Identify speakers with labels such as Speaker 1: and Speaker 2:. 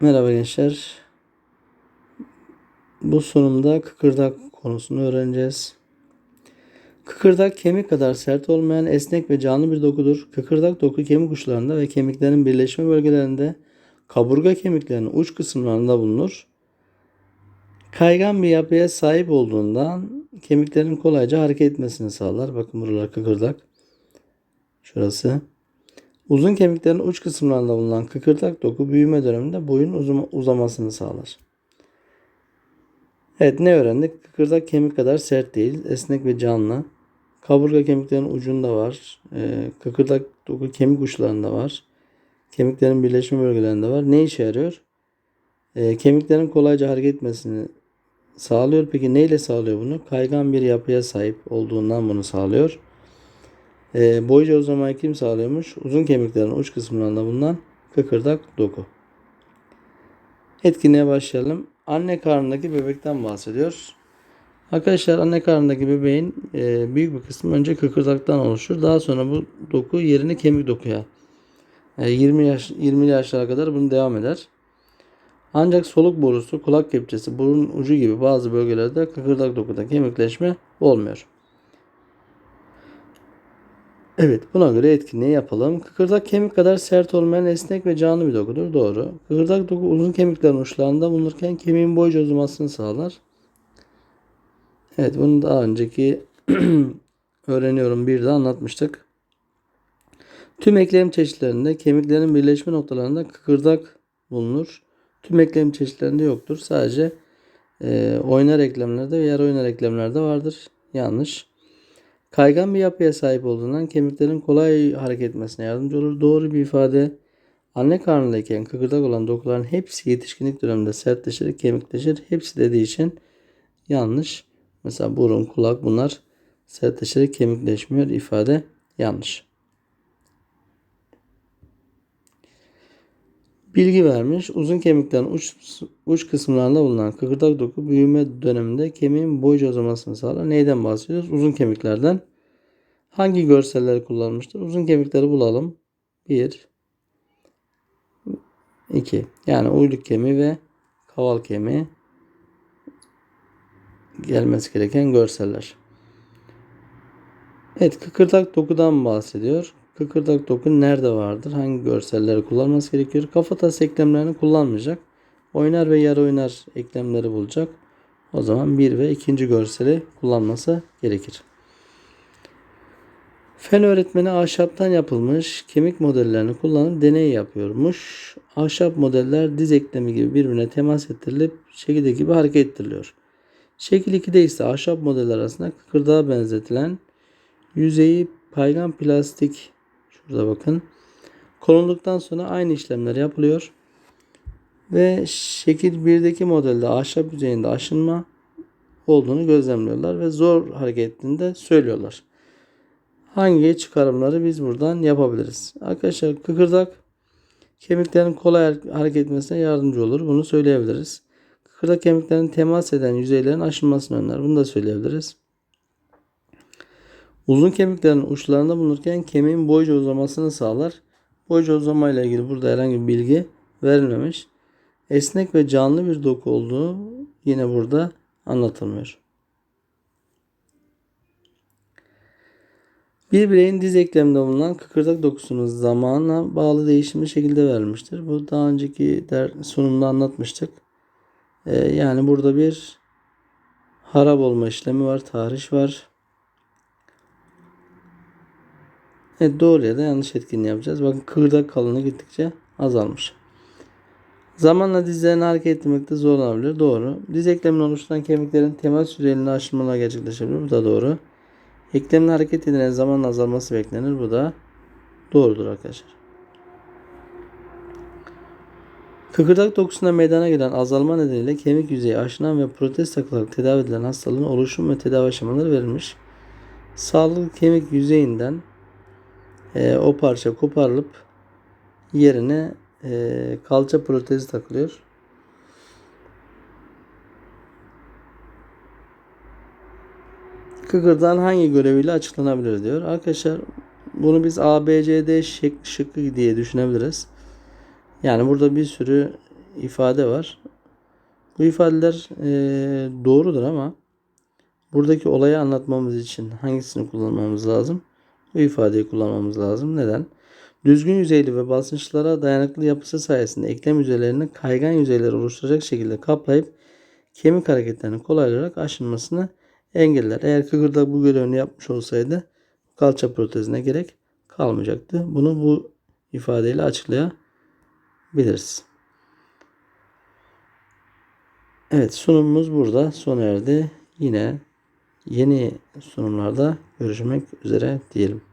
Speaker 1: Merhaba gençler. Bu sunumda kıkırdak konusunu öğreneceğiz. Kıkırdak kemik kadar sert olmayan esnek ve canlı bir dokudur. Kıkırdak doku kemik uçlarında ve kemiklerin birleşme bölgelerinde kaburga kemiklerinin uç kısımlarında bulunur. Kaygan bir yapıya sahip olduğundan kemiklerin kolayca hareket etmesini sağlar. Bakın buralar kıkırdak. Şurası. Uzun kemiklerin uç kısımlarında bulunan kıkırdak doku büyüme döneminde boyun uzama- uzamasını sağlar. Evet ne öğrendik? Kıkırdak kemik kadar sert değil, esnek ve canlı. Kaburga kemiklerinin ucunda var. Ee, kıkırdak doku kemik uçlarında var. Kemiklerin birleşme bölgelerinde var. Ne işe yarıyor? Ee, kemiklerin kolayca hareket etmesini sağlıyor. Peki neyle sağlıyor bunu? Kaygan bir yapıya sahip olduğundan bunu sağlıyor. E, boyca uzamayı kim sağlıyormuş? Uzun kemiklerin uç kısımlarında bulunan kıkırdak doku. Etkinliğe başlayalım. Anne karnındaki bebekten bahsediyor. Arkadaşlar anne karnındaki bebeğin e, büyük bir kısmı önce kıkırdaktan oluşur. Daha sonra bu doku yerini kemik dokuya. E, 20 yaş 20 yaşlara kadar bunu devam eder. Ancak soluk borusu, kulak kepçesi, burun ucu gibi bazı bölgelerde kıkırdak dokuda kemikleşme olmuyor. Evet, buna göre etkinliği yapalım. Kıkırdak kemik kadar sert olmayan esnek ve canlı bir dokudur. Doğru. Kıkırdak doku uzun kemiklerin uçlarında bulunurken kemiğin boyca uzamasını sağlar. Evet, bunu daha önceki öğreniyorum bir de anlatmıştık. Tüm eklem çeşitlerinde kemiklerin birleşme noktalarında kıkırdak bulunur. Tüm eklem çeşitlerinde yoktur. Sadece e, oynar eklemlerde ve yarı oynar eklemlerde vardır. Yanlış. Kaygan bir yapıya sahip olduğundan kemiklerin kolay hareket etmesine yardımcı olur. Doğru bir ifade. Anne karnındayken kıkırdak olan dokuların hepsi yetişkinlik döneminde sertleşir, kemikleşir. Hepsi dediği için yanlış. Mesela burun, kulak bunlar sertleşerek kemikleşmiyor. ifade yanlış. Bilgi vermiş. Uzun kemiklerin uç, uç kısımlarında bulunan kıkırdak doku büyüme döneminde kemiğin boyca uzamasını sağlar. Neyden bahsediyoruz? Uzun kemiklerden. Hangi görselleri kullanmıştır? Uzun kemikleri bulalım. 1 2 Yani uyluk kemiği ve kaval kemiği gelmesi gereken görseller. Evet kıkırdak dokudan bahsediyor. Kıkırdak doku nerede vardır? Hangi görselleri kullanması gerekiyor? Kafatası eklemlerini kullanmayacak. Oynar ve yarı oynar eklemleri bulacak. O zaman bir ve ikinci görseli kullanması gerekir. Fen öğretmeni ahşaptan yapılmış kemik modellerini kullanıp deney yapıyormuş. Ahşap modeller diz eklemi gibi birbirine temas ettirilip şekilde gibi hareket ettiriliyor. Şekil 2'de ise ahşap modeller arasında kıkırdağa benzetilen yüzeyi paygan plastik şurada bakın konulduktan sonra aynı işlemler yapılıyor. Ve şekil 1'deki modelde ahşap yüzeyinde aşınma olduğunu gözlemliyorlar ve zor hareket ettiğini de söylüyorlar. Hangi çıkarımları biz buradan yapabiliriz? Arkadaşlar kıkırdak kemiklerin kolay hareket etmesine yardımcı olur. Bunu söyleyebiliriz. Kıkırdak kemiklerin temas eden yüzeylerin aşınmasını önler. Bunu da söyleyebiliriz. Uzun kemiklerin uçlarında bulunurken kemiğin boyca uzamasını sağlar. Boyca uzama ile ilgili burada herhangi bir bilgi verilmemiş. Esnek ve canlı bir doku olduğu yine burada anlatılmıyor. Bir bireyin diz ekleminde bulunan kıkırdak dokusunun zamana bağlı değişimli şekilde verilmiştir. Bu daha önceki der, sunumda anlatmıştık. Ee, yani burada bir harap olma işlemi var, tahriş var. Evet doğru ya da yanlış etkinliği yapacağız. Bakın kıkırdak kalınlığı gittikçe azalmış. Zamanla dizlerini hareket ettirmekte zorlanabilir. Doğru. Diz ekleminin oluşturan kemiklerin temas yüzeyinde aşınmalar gerçekleşebilir. Bu da doğru. Eklemin hareket edilen zamanla azalması beklenir. Bu da doğrudur arkadaşlar. Kıkırdak dokusunda meydana gelen azalma nedeniyle kemik yüzeyi aşınan ve protez takılarak tedavi edilen hastalığın oluşum ve tedavi aşamaları verilmiş. Sağlıklı kemik yüzeyinden e, o parça koparılıp yerine e, kalça protezi takılıyor. Kıkırdağın hangi göreviyle açıklanabilir diyor. Arkadaşlar bunu biz A, B, C, D şık, şıkkı diye düşünebiliriz. Yani burada bir sürü ifade var. Bu ifadeler e, doğrudur ama buradaki olayı anlatmamız için hangisini kullanmamız lazım? Bu ifadeyi kullanmamız lazım. Neden? Düzgün yüzeyli ve basınçlara dayanıklı yapısı sayesinde eklem yüzeylerini kaygan yüzeyler oluşturacak şekilde kaplayıp kemik hareketlerinin kolay olarak aşınmasını engeller. Eğer kıkırdak bu görevini yapmış olsaydı kalça protezine gerek kalmayacaktı. Bunu bu ifadeyle açıklayabiliriz. Evet sunumumuz burada sona erdi. Yine yeni sunumlarda görüşmek üzere diyelim.